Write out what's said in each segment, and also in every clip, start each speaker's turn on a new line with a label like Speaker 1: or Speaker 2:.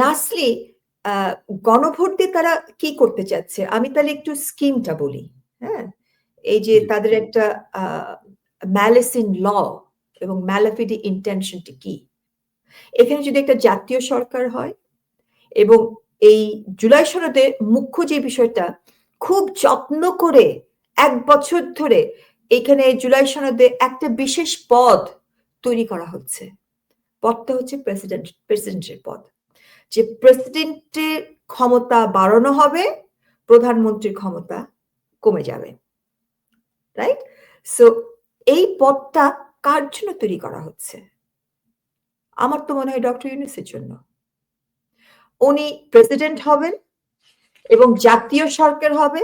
Speaker 1: Lastly গণভোট দিয়ে তারা কি করতে চাচ্ছে? আমি তাহলে একটু স্কিমটা বলি হ্যাঁ? এই যে তাদের একটা ম্যালেস ইন ল এবং ম্যালাফিডি ইন্টেনশনটি কি? এখানে যদি একটা জাতীয় সরকার হয় এবং এই জুলাই সনদে মুখ্য যে বিষয়টা খুব যত্ন করে এক বছর ধরে এখানে জুলাই সনদে একটা বিশেষ পদ তৈরি করা হচ্ছে। পদটা হচ্ছে প্রেসিডেন্ট প্রেসিডেন্টের পদ। যে প্রেসিডেন্টের ক্ষমতা বাড়ানো হবে, প্রধানমন্ত্রীর ক্ষমতা কমে যাবে রাইট সো এই পদটা কার জন্য তৈরি করা হচ্ছে? আমার তো মনে হয় ডক্টর ইউনুসের জন্য। উনি প্রেসিডেন্ট হবেন এবং জাতীয় সরকার হবে,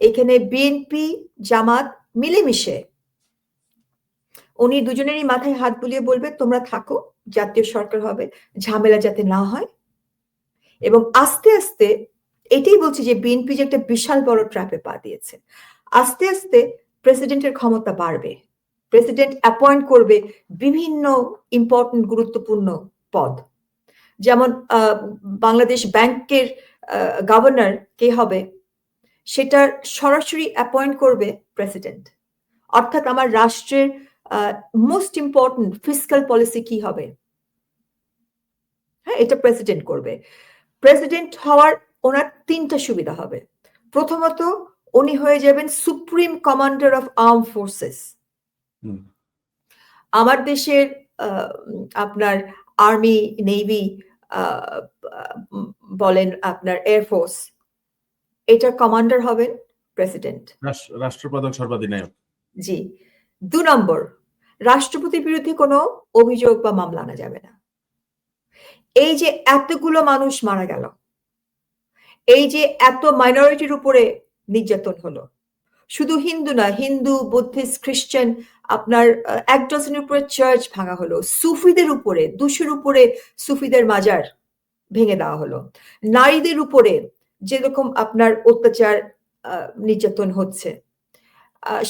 Speaker 1: এখানে বিএনপি জামাত মিলেমিশে। উনি দুজনেরই মাথায় হাত বুলিয়ে বলবে, তোমরা থাকো, জাতীয় সরকার হবে, ঝামেলা যাতে না হয় এবং আস্তে আস্তে এটাই বলছি যে বিএনপি যে একটা বিশাল বড় ট্র্যাপে পা দিয়েছে। আস্তে আস্তে প্রেসিডেন্টের ক্ষমতা বাড়বে। প্রেসিডেন্ট অ্যাপয়েন্ট করবে বিভিন্ন ইম্পর্টেন্ট গুরুত্বপূর্ণ পদ। যেমন বাংলাদেশ ব্যাংকের গভর্নর কে হবে? সেটা সরাসরি অ্যাপয়েন্ট করবে প্রেসিডেন্ট অর্থাৎ আমার রাষ্ট্রের মোস্ট ইম্পর্টেন্ট ফিজিক্যাল পলিসি কি হবে? হ্যাঁ এটা প্রেসিডেন্ট করবে। প্রেসিডেন্ট হওয়ার ওনার তিনটা সুবিধা হবে। প্রথমত উনি হয়ে যাবেন supreme commander of arm forces. আমার দেশের আপনার আর্মি নেভি বলেন আপনার এয়ারফোর্স এটার কমান্ডার হবেন প্রেসিডেন্ট।
Speaker 2: রাষ্ট্রপ্রধান সর্বাধিনায়ক।
Speaker 1: জি। দু নম্বর রাষ্ট্রপতির বিরুদ্ধে কোনো অভিযোগ বা মামলা আনা যাবে না। এই যে এতগুলো মানুষ মারা গেল, এই যে এত মাইনরিটির উপরে নির্যাতন হলো, শুধু হিন্দু না, হিন্দু বুদ্ধিস্ট খ্রিস্টান আপনার এক ডজনের উপরে চার্চ ভাঙা হলো, সুফিদের উপরে, দুশোর উপরে সুফিদের মাজার ভেঙে দেওয়া হলো, নারীদের উপরে যেরকম আপনার অত্যাচার নির্যাতন হচ্ছে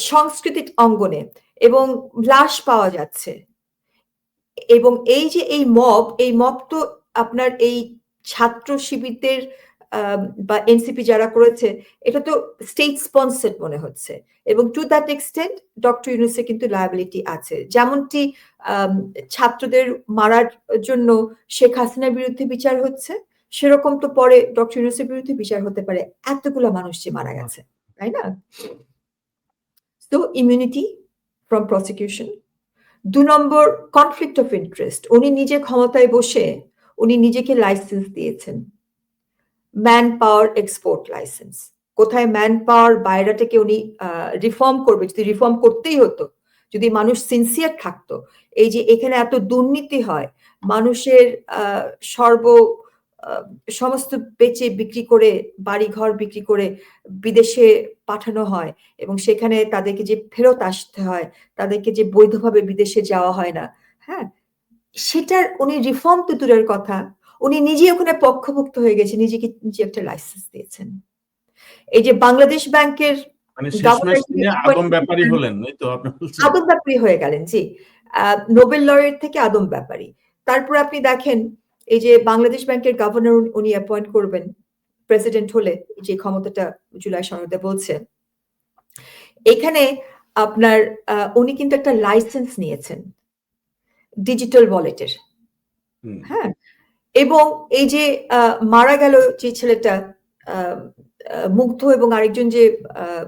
Speaker 1: সাংস্কৃতিক অঙ্গনে এবং লাশ পাওয়া যাচ্ছে এবং এই যে এই মব এই মব তো আপনার এই ছাত্র শিবিরদের বা এনসিপি যারা করেছে, এটা তো স্টেট স্পন্সার্ড মনে হচ্ছে। এবং টু দ্যাট এক্সটেন্ট ডক্টর ইউনুসের কিন্তু লায়াবিলিটি আছে। যেমনটি ছাত্রদের মারার জন্য শেখ হাসিনার বিরুদ্ধে বিচার হচ্ছে, সেরকম তো পরে ডক্টর ইউনুসের বিরুদ্ধে বিচার হতে পারে। এতগুলো মানুষ যে মারা গেছে, তাই না? তো ইমিউনিটি ফ্রম প্রসিকিউশন দু নম্বর কনফ্লিক্ট অফ ইন্টারেস্ট উনি নিজে ক্ষমতায় বসে উনি নিজেকে লাইসেন্স দিয়েছেন। ম্যান পাওয়ার এক্সপোর্ট লাইসেন্স কোথায় ম্যান পাওয়ার বাইরেটাকে উনি রিফর্ম করবে, যদি রিফর্ম করতেই হতো, যদি মানুষ সিনসিয়ার থাকতো, এই যে এখানে এত দুর্নীতি হয়, মানুষের সর্ব সমস্ত বেচে বিক্রি করে বাড়ি ঘর বিক্রি করে বিদেশে পাঠানো হয় এবং সেখানে তাদেরকে যে ফেরত আসতে হয় তাদেরকে যে বৈধভাবে বিদেশে যাওয়া হয় না হ্যাঁ? সেটার উনি রিফর্ম তো দূরের কথা উনি নিজে ওখানে পক্ষভুক্ত হয়ে গেছে নিজেকে নিজে একটা লাইসেন্স দিয়েছেন। এই যে বাংলাদেশ ব্যাংকের
Speaker 2: মানে আদম ব্যাপারী হলেন তো
Speaker 1: আদম ব্যাপারী হয়ে গেলেন জি। আহ, নোবেল লয়ের থেকে আদম ব্যাপারী। তারপর আপনি দেখেন এই যে বাংলাদেশ ব্যাংকের গভর্নর উনি অ্যাপয়েন্ট করবেন প্রেসিডেন্ট হলে যে ক্ষমতাটা জুলাই সনদে বলছে। এখানে আপনার উনি কিন্তু একটা লাইসেন্স নিয়েছেন ডিজিটাল ওয়ালেটের হ্যাঁ এবং এই যে মারা গেল যে ছেলেটা মুগ্ধ এবং আরেকজন যে আহ,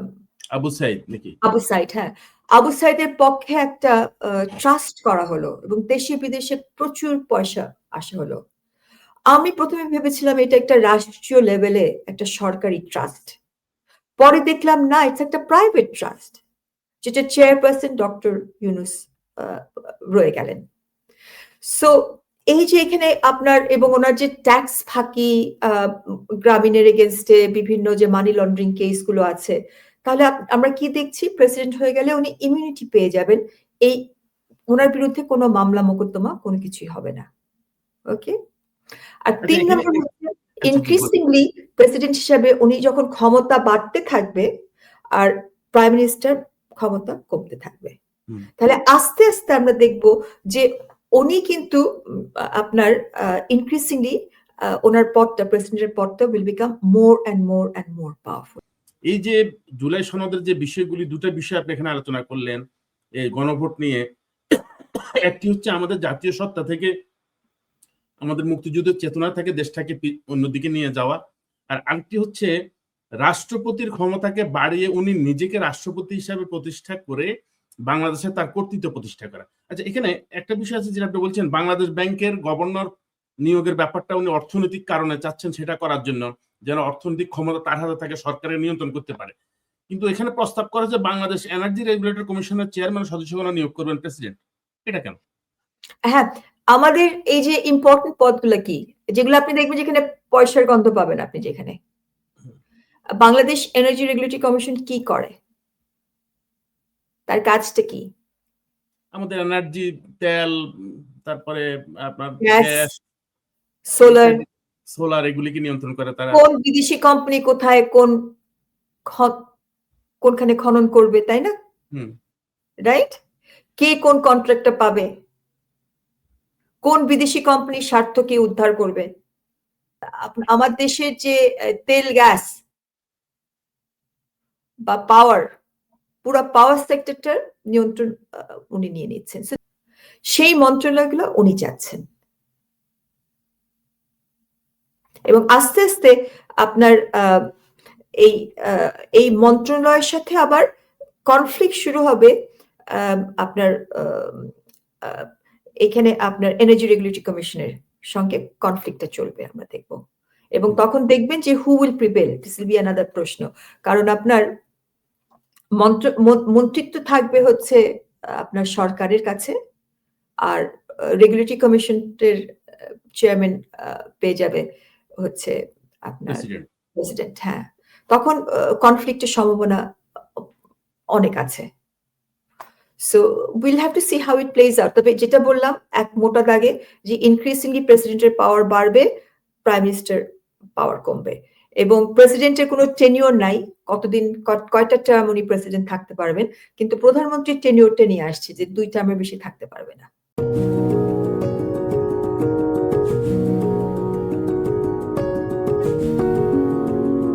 Speaker 2: আবু সাইদ নাকি?
Speaker 1: আবু সাইদ হ্যাঁ আবু সাইদের পক্ষে একটা ট্রাস্ট করা হলো এবং দেশে বিদেশে প্রচুর পয়সা আসা হলো। আমি প্রথমে ভেবেছিলাম এটা একটা রাষ্ট্রীয় লেভেলে একটা সরকারি ট্রাস্ট পরে দেখলাম, না এটা একটা প্রাইভেট ট্রাস্ট যেটা চেয়ারপারসন ডক্টর ইউনুস রয়ে গেলেন। সো এই যে এখানে আপনার এবং ওনার যে ট্যাক্স ফাঁকি গ্রামীণের এগেনস্টে বিভিন্ন যে মানি লন্ডারিং কেসগুলো আছে তাহলে আমরা কি দেখছি? প্রেসিডেন্ট হয়ে গেলে উনি ইমিউনিটি পেয়ে যাবেন। এই ওনার বিরুদ্ধে কোনো মামলা মোকদ্দমা কোনো কিছুই হবে না। ওকে আর
Speaker 2: আচ্ছা,
Speaker 1: তিন নম্বর হচ্ছে ইনক্রিজিংলি প্রেসিডেন্ট হিসাবে উনি যখন ক্ষমতা বাড়তে থাকবে আর প্রাইম মিনিস্টার ক্ষমতা কমতে থাকবে। তাহলে আস্তে আস্তে আমরা দেখব যে উনি কিন্তু আপনার ইনক্রিজিংলি ওনার পদটা প্রেসিডেন্টের পদটা will become more and more and more powerful
Speaker 2: এই যে জুলাই সনদের যে বিষয়গুলি, দুটো বিষয় আপনি এখানে আলোচনা করলেন, এই গণভোট নিয়ে। একটি হচ্ছে আমাদের জাতীয় সত্তা থেকে আমাদের মুক্তিযুদ্ধের চেতনা থেকে দেশটাকে অন্যদিকে নিয়ে যাওয়া। আর আরেকটি হচ্ছে রাষ্ট্রপতির ক্ষমতাকে বাড়িয়ে উনি নিজেকে রাষ্ট্রপতি হিসাবে প্রতিষ্ঠা করে বাংলাদেশে তার কর্তৃত্ব প্রতিষ্ঠা করা। আচ্ছা এখানে একটা বিষয় আছে যেটা আপনি বলছেন, বাংলাদেশ ব্যাংকের গভর্নর নিয়োগের ব্যাপারটা উনি অর্থনৈতিক কারণে চাচ্ছেন সেটা করার জন্য। যেন অর্থনৈতিক ক্ষমতা তার হাতে থাকে সরকারের নিয়ন্ত্রণ করতে পারে। কিন্তু এখানে প্রস্তাব করা যে বাংলাদেশ এনার্জি রেগুলেটর কমিশনের চেয়ারম্যান সদস্যগণ নিয়োগ করবেন প্রেসিডেন্ট এটা কেন?
Speaker 1: হ্যাঁ আমাদের এই যে ইম্পর্টেন্ট পদগুলো কি যেগুলো আপনি দেখবেন যেখানে পয়সার গন্ধ পাবেন আপনি যেখানে। বাংলাদেশ এনার্জি রেগুলেটরি কমিশন কি করে? তার কাজটা কি?
Speaker 2: আমাদের এনার্জি তেল তারপরে আপনার গ্যাস
Speaker 1: সোলার
Speaker 2: সোলার এগুলিকে নিয়ন্ত্রণ করে তারা।
Speaker 1: কোন বিদেশি কোম্পানি কোথায় কোন কোনখানে খনন করবে তাই না? রাইট কে কোন কন্ট্রাক্টটা পাবে? কোন বিদেশি কোম্পানির স্বার্থ কে উদ্ধার করবে? আমার দেশের যে তেল গ্যাস বা পাওয়ার পুরো পাওয়ার সেক্টরটার নিয়ন্ত্রণ উনি নিয়ে নিচ্ছেন। সেই মন্ত্রণালয়গুলো উনি যাচ্ছেন। এবং আস্তে আস্তে আপনার এই এই মন্ত্রণালয়ের সাথে আবার কনফ্লিক্ট শুরু হবে আপনার এখানে আপনার এনার্জি রেগুলেটরি কমিশনের সঙ্গে কনফ্লিক্টটা চলবে আমরা দেখব। এবং তখন দেখবেন যে who will prevail this will be another প্রশ্ন। কারণ আপনার মন্ত্র, মন- মন্ত্রিত্ব থাকবে হচ্ছে আপনার সরকারের কাছে, আর রেগুলেটরি কমিশনের চেয়ারম্যান পেয়ে যাবে। হচ্ছে আপনার
Speaker 2: প্রেসিডেন্ট
Speaker 1: হ্যাঁ। তখন কনফ্লিক্টের সম্ভাবনা অনেক আছে। So will have to see how it plays out তবে যেটা বললাম এক মোটা দাগে যে ইনক্রিজিংলি প্রেসিডেন্টের পাওয়ার বাড়বে প্রাইম মিনিস্টার পাওয়ার কমবে। এবং প্রেসিডেন্টের কোনো টেনিওর নাই কতদিন কয়টা টার্ম উনি প্রেসিডেন্ট থাকতে পারবেন কিন্তু প্রধানমন্ত্রীর টেনিওরটা নিয়ে আসছে যে দুই টার্মের বেশি থাকতে পারবে না।